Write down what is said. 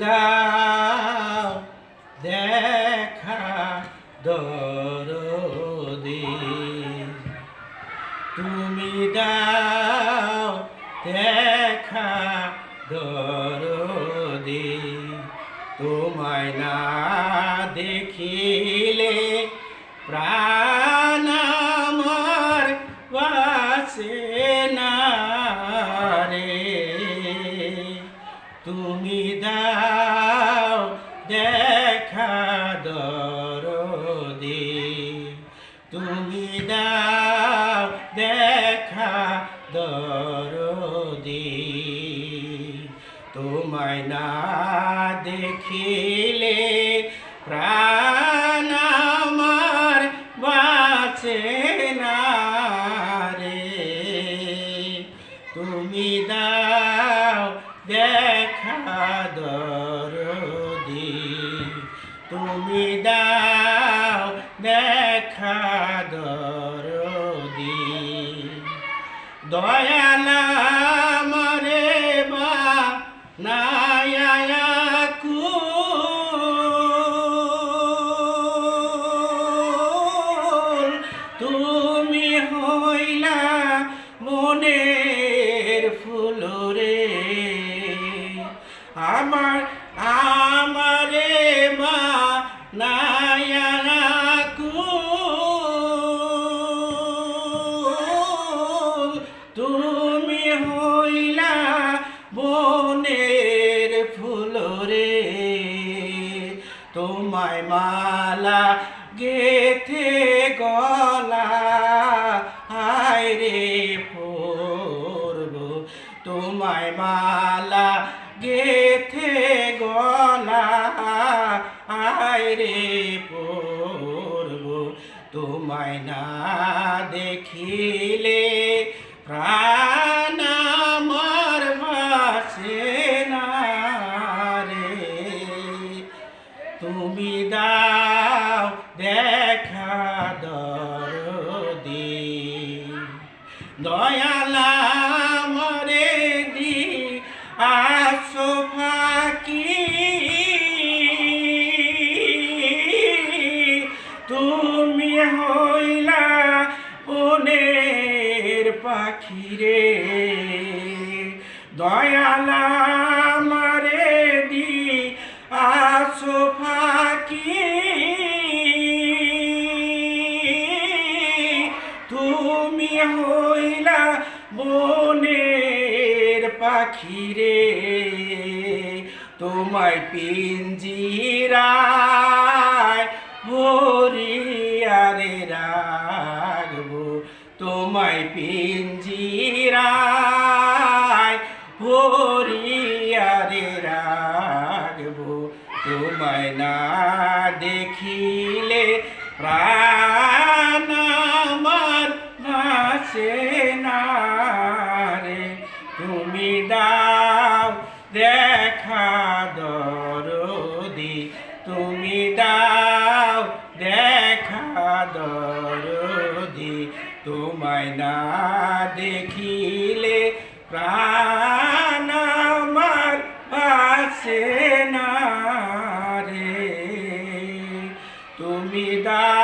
দাও দেখা দরদি। তুমি দাও দেখা দরদি। তোমায় না দেখিলে প্রাণ আমার বাসে না রে। তুমি দাও দেখা দরদি। তুমি দাও দেখা দরদি। তোমায় না দেখিলে তুমি দাও দেখা দরদি। দয়ালা মরে বা নায়াকু তুমি হইলা মনের তোমায় মালা গেথে গলা, হায় রে পড়ব। তোমায় মালা গেথে গলা আয় রে পড়ব। তোমায় না দেখিলে প্রাণ তুমি দাও দেখা দরদি। দয়ালা মরে দি আসো ফাঁকি। তুমি হইলা বনের পাখিরে। দয়ালা বনের পাখি রে তোমায় পিঞ্জিরায় ভরিয়ারে রাখব। তোমায় পিঞ্জিরায় ভরিয়ারে রাখব। তোমায় না দেখিলে প্রাণ আমার ভাসে দাও দেখা দরদি। তোমায় না দেখিলে প্রাণ আমার বাসে না রে। তুমি দাও